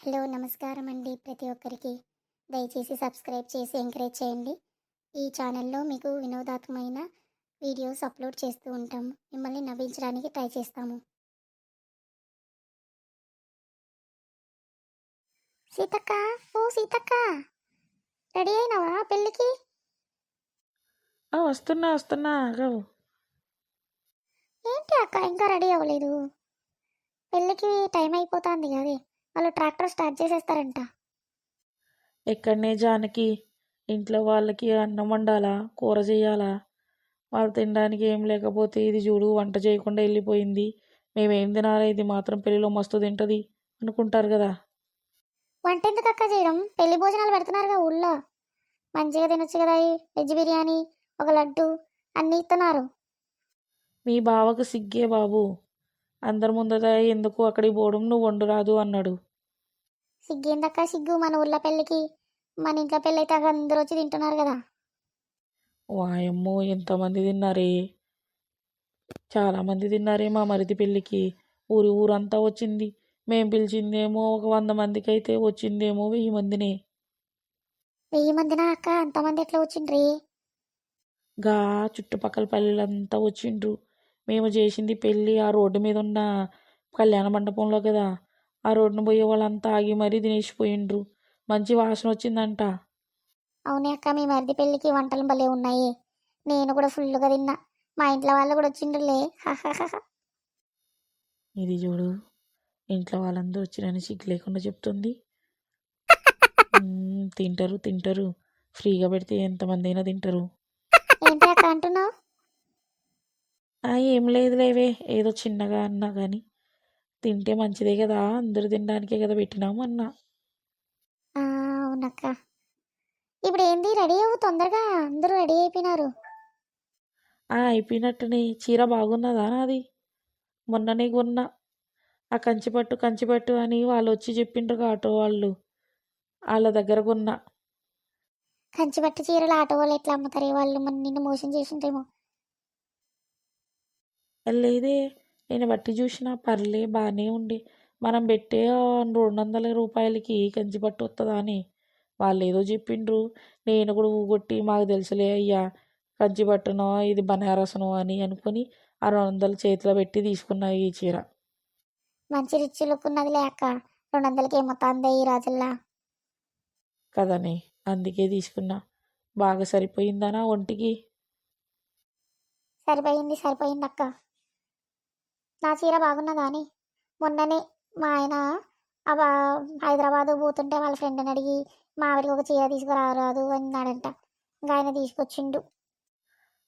Hello నమస్కారం అండి ప్రతి ఒక్కరికి. దయచేసి సబ్స్క్రైబ్ చేసి ఎంకరేజ్ చేయండి. ఈ ఛానల్లో మీకు వినోదాత్మకమైన వీడియోస్ అప్లోడ్ చేస్తూ ఉంటాము మిమ్మల్ని నవ్వించడానికి ట్రై చేస్తాము. సీతక్క ఓ సీతక్క! రెడీ అయినావా పెళ్ళికి? వస్తున్నా వస్తున్నా ఏంటి అక్క ఇంకా రెడీ అవ్వలేదు? పెళ్ళికి టైం అయిపోతుంది కదే. వాళ్ళు ట్రాక్టర్ స్టార్ట్ చేసేస్తారంట. ఎక్కడనే జానకి ఇంట్లో వాళ్ళకి అన్నం వండాలా కూర చేయాలా? వాళ్ళు తినడానికి ఏం లేకపోతే ఇది చూడు వంట చేయకుండా వెళ్ళిపోయింది. మేమేం తినాలా? ఇది మాత్రం పెళ్ళిలో మస్తు తింటది అనుకుంటారు కదా. వంట ఎందుకు అక్క చేయడం? పెళ్ళి భోజనాలు పెడుతున్నారుగా ఊళ్ళో. మంచిగా తినొచ్చు కదా వెజ్ బిర్యానీ ఒక లడ్డు అన్నీ ఇస్తున్నారు. మీ బావకు సిగ్గే బాబు. అందరి ముందర ఎందుకు అక్కడికి పోవడం? నువ్వు వండు రాదు అన్నాడు. సిగ్గేందక్క సిగ్గు మన ఊళ్ళో పెళ్ళికి? మన ఇంట్లో పెళ్ళి అయితే అందరూ వచ్చి తింటున్నారు కదా. వాయమ్మో ఎంతమంది తిన్నారే? చాలామంది తిన్నారే మా మరిది పెళ్ళికి? ఊరి ఊరంతా వచ్చింది. మేం పిలిచిందేమో ఒక వంద మందికి అయితే వచ్చిందేమో వెయ్యి మందినే. వెయ్యి మందినా అక్క? అంతమంది ఎట్లా వచ్చిండ్రి? గా చుట్టుపక్కల పల్లెలంతా వచ్చిండ్రు. మేము చేసింది పెళ్ళి ఆ రోడ్డు మీద ఉన్న కళ్యాణ మండపంలో కదా. ఆ రోడ్డున పోయే వాళ్ళంతా ఆగి మరీ తినేసిపోయిండ్రు. మంచి వాసన వచ్చిందంట. అవునే అక్క మీ మరిది పెళ్ళికి వంటలు భలే ఉన్నాయి. నేను కూడా ఫుల్గా తిన్నా. మా ఇంట్లో వాళ్ళు కూడా వచ్చిండ్రులే. ఇది చూడు. ఇంట్లో వాళ్ళందరూ వచ్చిరని సిగ్గు లేకుండా చెప్తుంది. మ్మ్, తింటారు తింటారు. ఫ్రీగా పెడితే ఎంతమంది అయినా తింటారు. ఏంటి అక్క అంటున్నావు? ఆ, ఏం లేదు లేవే ఏదో చిన్నగా అన్నా కానీ తింటే మంచిదే కదా అందరూ తినడానికే కదా పెట్టినాము అన్నా. అవునక్క. ఇప్పుడు ఏంది రెడీ అవ్వు తొందరగా అందరూ రెడీ అయిపోయినారు. ఆ అయిపోయినట్టునే చీర బాగున్నదా నాది? మొన్ననే కొన్నా. ఆ కంచిపట్టు కంచిపట్టు అని వాళ్ళు వచ్చి చెప్పిండ్రు ఆటో వాళ్ళు. వాళ్ళ దగ్గర కొన్నా. కంచిపట్టు చీరలు ఆటో వాళ్ళు ఎట్లా అమ్ముతారు? వాళ్ళు మన నిన్ను మోసం చేసిండ్రేమో. లేదే. నేను బట్టి చూసిన పర్లే బాగానే ఉండే మనం పెట్టే రెండు వందల రూపాయలకి కంచిపట్టు వస్తుందా అని వాళ్ళు ఏదో చెప్పిండ్రు. నేను కూడా ఊగొట్టి మాకు తెలుసులే అయ్యా కంచిపట్టునో ఇది బనారసనో అని అనుకుని ఆ రెండు వందలు చేతిలో పెట్టి తీసుకున్నా ఈ చీర. మంచి రిచ్ లుక్ ఉన్నది లేక రెండు వందలకి ఏమవుతుంది ఈ రోజుల్లో? కదనే అందుకే తీసుకున్నా. బాగా సరిపోయిందనా ఒంటికి? సరిపోయింది సరిపోయింది అక్క. నా చీర బాగున్నదా అని మొన్ననే మా ఆయన అబ్బా హైదరాబాద్ పోతుంటే వాళ్ళ ఫ్రెండ్ని అడిగి మా ఆవిడకి ఒక చీర తీసుకురారాదు అన్నాడంట. ఇంకా ఆయన తీసుకొచ్చిండు.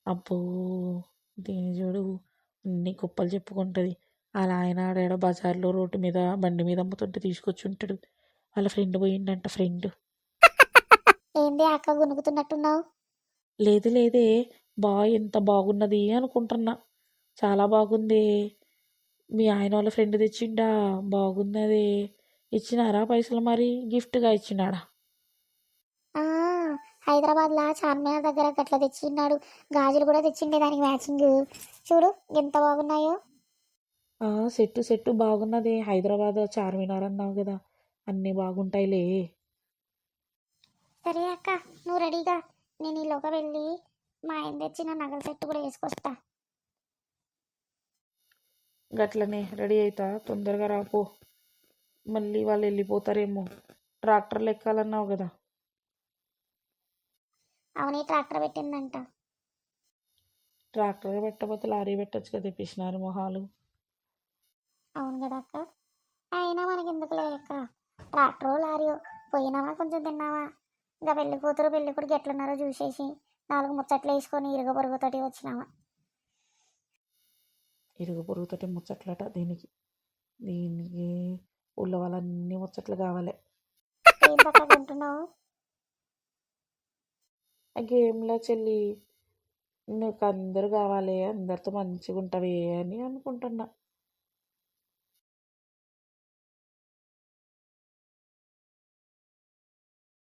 అబ్బో దీని చూడు అన్ని కుప్పలు చెప్పుకుంటుంది. అలా ఆయన ఆడాడ బజార్లో రోడ్డు మీద బండి మీద అమ్ముతుంటే తీసుకొచ్చి ఉంటాడు వాళ్ళ ఫ్రెండ్ పోయిండంట ఫ్రెండ్ ఏంది అక్క గునుగుతున్నట్టున్నావు? లేదు లేదే బా ఎంత బాగున్నది అనుకుంటున్నా. చాలా బాగుంది. మీ ఆయన వాళ్ళ ఫ్రెండ్ తెచ్చిండా? బాగున్నది ఇచ్చినారా పైసలు మరి? గిఫ్ట్గా ఇచ్చినాడా? హైదరాబాద్లో చార్మినార్ దగ్గర గట్ల తెచ్చిన్నాడు గాజులు కూడా తెచ్చిండే దానికి మ్యాచింగ్. చూడు ఎంత బాగున్నాయో. ఆ, సెట్టు సెట్టు బాగున్నది. హైదరాబాద్ చార్మినార్ అన్నావు కదా. అన్నీ బాగుంటాయిలే. సరే అక్క నువ్వు రెడీగా. నేను ఈలోగా వెళ్ళి మా ఆయన తెచ్చిన నగల సెట్ కూడా వేసుకొస్తా. గట్లనే రెడీ అవుతా తొందరగా రాపో మళ్ళీ వాళ్ళు వెళ్ళిపోతారేమో. ట్రాక్టర్లు ఎక్కాలన్నావు కదా. అవునే ట్రాక్టర్ పెట్టిందంట. ట్రాక్టర్ పెట్టకపోతే లారీ పెట్టచ్చు కదా పిసినారు మొహాలు. అవును కదా అక్క. అయినా మనకి ఎందుకులే అక్క. ట్రాక్టరో లారీయో పోయినావా? కొంచెం తిన్నావా? ఇంకా పెళ్ళి కూతురు పెళ్ళి కొడుకు ఎట్లున్నారో చూసేసి నాలుగు ముచ్చట్లు వేసుకొని ఇరుగ పొరుగుతోటి వచ్చినావా? ఇరుగు పొరుగుతోటి ముచ్చట్లట దీనికి. దీనికి ఊళ్ళో వాళ్ళన్నీ ముచ్చట్లు కావాలి. గేమ్లో చెల్లి నీకు అందరు కావాలి అందరితో మంచిగా ఉంటావే అని అనుకుంటున్నా.